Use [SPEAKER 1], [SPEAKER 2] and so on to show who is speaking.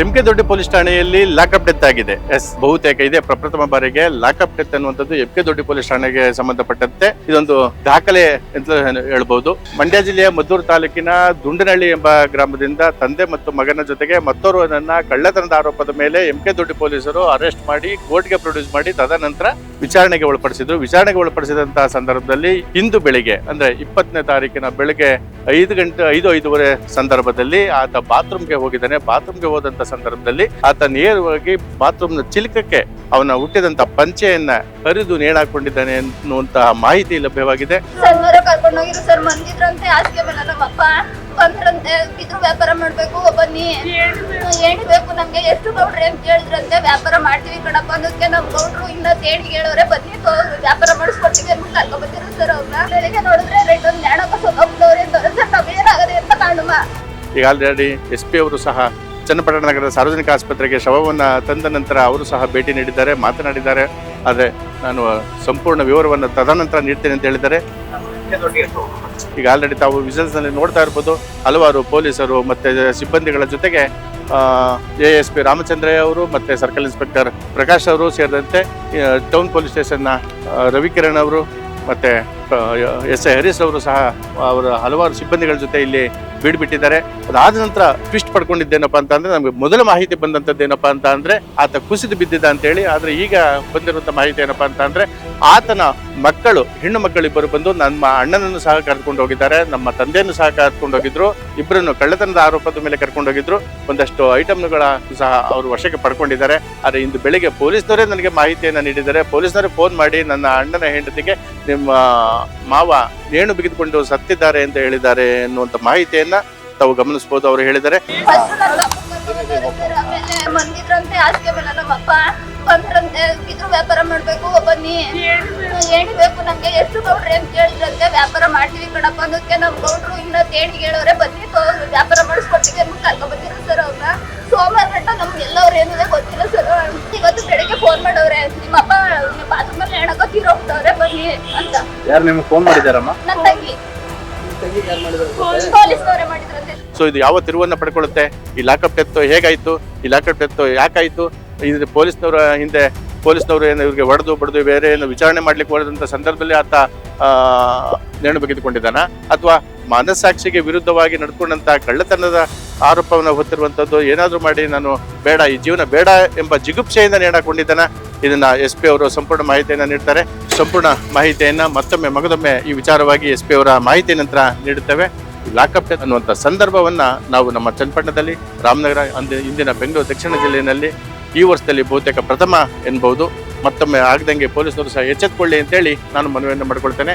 [SPEAKER 1] M K Dodda police ಠಾಣೆಯಲ್ಲಿ lockup death ಆಗಿದೆ. Yes, ಬಹುತೇಕ ಇದೆ. ಪ್ರಪ್ರಥಮ ಬಾರಿಗೆ ಲಾಕಪ್ ಡೆತ್ ಅನ್ನುವಂಥದ್ದು ಎಂ ಕೆ ದೊಡ್ಡಿ ಪೊಲೀಸ್ ಠಾಣೆಗೆ ಸಂಬಂಧಪಟ್ಟಂತೆ ಇದೊಂದು ದಾಖಲೆ ಅಂತ ಹೇಳ್ಬಹುದು ಮಂಡ್ಯ ಜಿಲ್ಲೆಯ ಮದ್ದೂರು ತಾಲೂಕಿನ ದುಂಡನಹಳ್ಳಿ ಎಂಬ ಗ್ರಾಮದಿಂದ ತಂದೆ ಮತ್ತು ಮಗನ ಜೊತೆಗೆ ಮತ್ತೋರ್ವನನ್ನ ಕಳ್ಳತನದ ಆರೋಪದ ಮೇಲೆ ಎಂ ಕೆ ದೊಡ್ಡಿ ಪೊಲೀಸರು ಅರೆಸ್ಟ್ ಮಾಡಿ, ಕೋರ್ಟ್ಗೆ ಪ್ರೊಡ್ಯೂಸ್ ಮಾಡಿ, ತದನಂತರ ವಿಚಾರಣೆಗೆ ಒಳಪಡಿಸಿದ್ರು. ವಿಚಾರಣೆಗೆ ಒಳಪಡಿಸಿದಂತಹ ಸಂದರ್ಭದಲ್ಲಿ ಇಂದು ಬೆಳಿಗ್ಗೆ, ಅಂದ್ರೆ ಇಪ್ಪತ್ತನೇ ತಾರೀಕಿನ ಬೆಳಿಗ್ಗೆ ಐದು ಗಂಟೆ ಐದು ಐದೂವರೆ ಸಂದರ್ಭದಲ್ಲಿ ಆತ ಬಾತ್ರೂಮ್ಗೆ ಹೋಗಿದ್ದಾನೆ. ಬಾತ್ರೂಮ್ಗೆ ಹೋದಂತ ಸಂದರ್ಭದಲ್ಲಿ ಆತ ನೇರವಾಗಿ ಬಾತ್ರೂಮ್ನ ಚಿಲಕಕ್ಕೆ ಅವನ ಹುಟ್ಟಿದಂತ ಪಂಚೆಯನ್ನ ಹರಿದು ನೇಣಾಕೊಂಡಿದ್ದಾನೆ ಅನ್ನುವಂತಹ ಮಾಹಿತಿ ಲಭ್ಯವಾಗಿದೆ.
[SPEAKER 2] ಬಂದ್ರಂತೆ ಬಿದ್ರು ವ್ಯಾಪಾರ ಮಾಡ್ಬೇಕು ಬನ್ನಿ. ಏಣಿ ಬೇಕು ನಮ್ಗೆ ಎಷ್ಟು ಗೌಡ್ರಿ ಅಂತ ಹೇಳಿದ್ರಂತೆ ವ್ಯಾಪಾರ ಮಾಡ್ತೀವಿ ಕಣಪ್ಪ ಅನ್ನೋದಕ್ಕೆ ನಮ್ ಗೌಡ್ರು ಇನ್ನ ತೇಡಿ ಹೇಳೋರೆ ಬನ್ನಿ ವ್ಯಾಪಾರ ಮಾಡಿಸ್ಕೊಡ್ತೀವಿ ಅಂತ ಕರ್ಕೊಂಡ್ ಬಂದಿರು ಸರ್ ಅವ್ರನ್ನ. ಬೆಳಿಗ್ಗೆ ನೋಡಿದ್ರೆ ರೈಟ್ ಒಂದ್ ನ್ಯಾಣಪ್ಪ ಸೊಪ್ಪಬಿಡೋರೆ ಅಂತ ಸರ್ ನಾವ್ ಅಂತ ಕಾಣುವ
[SPEAKER 1] ಈಗ ಆಲ್ರೆಡಿ ಎಸ್ ಪಿ ಅವರು ಸಹ ಚನ್ನಪಟ್ಟಣ ನಗರದ ಸಾರ್ವಜನಿಕ ಆಸ್ಪತ್ರೆಗೆ ಶವವನ್ನು ತಂದ ನಂತರ ಅವರು ಸಹ ಭೇಟಿ ನೀಡಿದ್ದಾರೆ, ಮಾತನಾಡಿದ್ದಾರೆ. ಆದರೆ ನಾನು ಸಂಪೂರ್ಣ ವಿವರವನ್ನು ತದನಂತರ ನೀಡ್ತೇನೆ ಅಂತ ಹೇಳಿದ್ದಾರೆ. ಈಗ ಆಲ್ರೆಡಿ ತಾವು ವಿಜಿಲೆನ್ಸ್ನಲ್ಲಿ ನಲ್ಲಿ ನೋಡ್ತಾ ಇರ್ಬೋದು, ಹಲವಾರು ಪೊಲೀಸರು ಮತ್ತು ಸಿಬ್ಬಂದಿಗಳ ಜೊತೆಗೆ ಎ ಎಸ್ ಪಿ ರಾಮಚಂದ್ರಯ್ಯ ಅವರು ಮತ್ತು ಸರ್ಕಲ್ ಇನ್ಸ್ಪೆಕ್ಟರ್ ಪ್ರಕಾಶ್ ಅವರು ಸೇರಿದಂತೆ ಟೌನ್ ಪೊಲೀಸ್ ಸ್ಟೇಷನ್ನ ರವಿಕಿರಣ್ ಅವರು ಮತ್ತೆ ಎಸ್ ಎ ಹರೀಶ್ ಅವರು ಸಹ ಅವರ ಹಲವಾರು ಸಿಬ್ಬಂದಿಗಳ ಜೊತೆ ಇಲ್ಲಿ ಬೀಡ್ಬಿಟ್ಟಿದ್ದಾರೆ. ಅದಾದ ನಂತರ ಟ್ವಿಸ್ಟ್ ಪಡ್ಕೊಂಡಿದ್ದೇನಪ್ಪ ಅಂತ ಅಂದ್ರೆ ನಮಗೆ ಮೊದಲ ಮಾಹಿತಿ ಬಂದಂತದ್ದೇನಪ್ಪ ಅಂತ ಅಂದ್ರೆ ಆತ ಕುಸಿದು ಬಿದ್ದಿದ್ದ ಅಂತ ಹೇಳಿ, ಆದ್ರೆ ಈಗ ಬಂದಿರುವಂತ ಮಾಹಿತಿ ಏನಪ್ಪಾ ಅಂತ ಅಂದ್ರೆ ಆತನ ಮಕ್ಕಳು, ಹೆಣ್ಣು ಮಕ್ಕಳು ಇಬ್ಬರು ಬಂದು ನಮ್ಮ ಅಣ್ಣನನ್ನು ಸಹ ಕರ್ಕೊಂಡು ಹೋಗಿದ್ದಾರೆ. ನಮ್ಮ ತಂದೆಯನ್ನು ಸಹ ಕರ್ಕೊಂಡು ಹೋಗಿದ್ರು. ಇಬ್ಬರನ್ನು ಕಳ್ಳತನದ ಆರೋಪದ ಮೇಲೆ ಕರ್ಕೊಂಡು ಹೋಗಿದ್ರು. ಒಂದಷ್ಟು ಐಟಮ್ಗಳ ಸಹ ಅವರು ವಶಕ್ಕೆ ಪಡ್ಕೊಂಡಿದ್ದಾರೆ. ಆದ್ರೆ ಇಂದು ಬೆಳಿಗ್ಗೆ ಪೊಲೀಸ್ನವರೇ ನನಗೆ ಮಾಹಿತಿಯನ್ನು ನೀಡಿದ್ದಾರೆ. ಪೊಲೀಸ್ನವರೇ ಫೋನ್ ಮಾಡಿ ನನ್ನ ಅಣ್ಣನ ಹೆಂಡತಿಗೆ ನಿಮ್ಮ ಮಾವ ನೇಣು ಬಿಗಿದುಕೊಂಡು ಸತ್ತಿದ್ದಾರೆ ಅಂತ ಹೇಳಿದ್ದಾರೆ ಎನ್ನುವಂತ ಮಾಹಿತಿಯನ್ನ ತಾವು ಗಮನಿಸಬಹುದು ಅವರು ಹೇಳಿದ್ದಾರೆ.
[SPEAKER 2] ಮಂದಿದ್ರಂತೆ ಹಾಸಿಗೆ ಮೇಲೆ ನಮ್ಮಪ್ಪ ಬಂದ್ರಂತೆ ಬಿದ್ರು ವ್ಯಾಪಾರ ಮಾಡ್ಬೇಕು, ಬನ್ನಿ. ಬೇಕು ನಮ್ಗೆ ಎಷ್ಟು ಗೌಡ್ರಿ ಅಂತ ಹೇಳಿದ್ರಂತೆ ವ್ಯಾಪಾರ ಮಾಡ್ತೀವಿ ಕಣಪ್ಪ. ಅನ್ನೋದಕ್ಕೆ ನಮ್ ಗೌಡ್ರು ಇನ್ನ ತೇಣಿ ಕೇಳೋರೆ ಬನ್ನಿ ವ್ಯಾಪಾರ ಮಾಡಿಸ್ಕೊಟ್ಟಿಗೆ ಕರ್ಕೊಂಡ್ ಸರ್ ಅವ್ರನ್ನ. ಸೋಮವಾರ ನಮ್ಗೆ ಎಲ್ಲವ್ರು ಏನಿದೆ
[SPEAKER 1] ಯಾರು ನಿಮ್ಗೆ ಫೋನ್ ಮಾಡಿದಾರಮ್ಮ
[SPEAKER 2] ನನ್ನ ತಂಗಿ. ಪೊಲೀಸ್ನವರೇ ಮಾಡಿದ್ರಂತೆ.
[SPEAKER 1] ಸೊ ಇದು ಯಾವ ತಿರುವನ್ನ ಪಡ್ಕೊಳ್ಳುತ್ತೆ? ಈ ಲಾಕಪ್ ಡೆತ್ ಹೇಗಾಯ್ತು? ಈ ಲಾಕಪ್ ಡೆತ್ ಯಾಕಾಯ್ತು? ಇದು ಪೊಲೀಸ್ನವರ ಹಿಂದೆ ಪೊಲೀಸ್ನವರು ಏನು ಇವ್ರಿಗೆ ಹೊಡೆದು ಬಡ್ದು ಬೇರೆ ಏನು ವಿಚಾರಣೆ ಮಾಡ್ಲಿಕ್ಕೆ ಹೋದಂಥ ಸಂದರ್ಭದಲ್ಲಿ ಆತ ಆ, ನೇಣು ಬಗೆದುಕೊಂಡಿದ್ದಾನ? ಅಥವಾ ಮನಸ್ಸಾಕ್ಷಿಗೆ ವಿರುದ್ಧವಾಗಿ ನಡ್ಕೊಂಡಂತ ಕಳ್ಳತನದ ಆರೋಪವನ್ನು ಹೊತ್ತಿರುವಂತದ್ದು ಏನಾದ್ರೂ ಮಾಡಿ ನಾನು ಬೇಡ ಈ ಜೀವನ ಬೇಡ ಎಂಬ ಜಿಗುಪ್ಸೆಯಿಂದ ನೇಣಾಕೊಂಡಿದ್ದಾನ? ಇದನ್ನ ಎಸ್ ಪಿ ಅವರು ಸಂಪೂರ್ಣ ಮಾಹಿತಿಯನ್ನು ನೀಡ್ತಾರೆ. ಸಂಪೂರ್ಣ ಮಾಹಿತಿಯನ್ನ ಮತ್ತೊಮ್ಮೆ ಮಗದೊಮ್ಮೆ ಈ ವಿಚಾರವಾಗಿ ಎಸ್ ಪಿ ಅವರ ಮಾಹಿತಿ ನಂತರ ನೀಡುತ್ತೇವೆ. ಲಾಕಪ್ ಡೆತ್ ಅನ್ನುವಂಥ ಸಂದರ್ಭವನ್ನ ನಾವು ನಮ್ಮ ಚನ್ನಪಟ್ಟಣದಲ್ಲಿ, ರಾಮನಗರ, ಅಂದ, ಇಂದಿನ ಬೆಂಗಳೂರು ದಕ್ಷಿಣ ಜಿಲ್ಲೆಯಲ್ಲಿ ಈ ವರ್ಷದಲ್ಲಿ ಬಹುತೇಕ ಪ್ರಥಮ ಎನ್ಬಹುದು. ಮತ್ತೊಮ್ಮೆ ಆಗದಂಗೆ ಪೊಲೀಸರು ಸಹ ಎಚ್ಚೆತ್ತುಕೊಳ್ಳಿ ಅಂತೇಳಿ ನಾನು ಮನವಿಯನ್ನು ಮಾಡಿಕೊಳ್ತೇನೆ.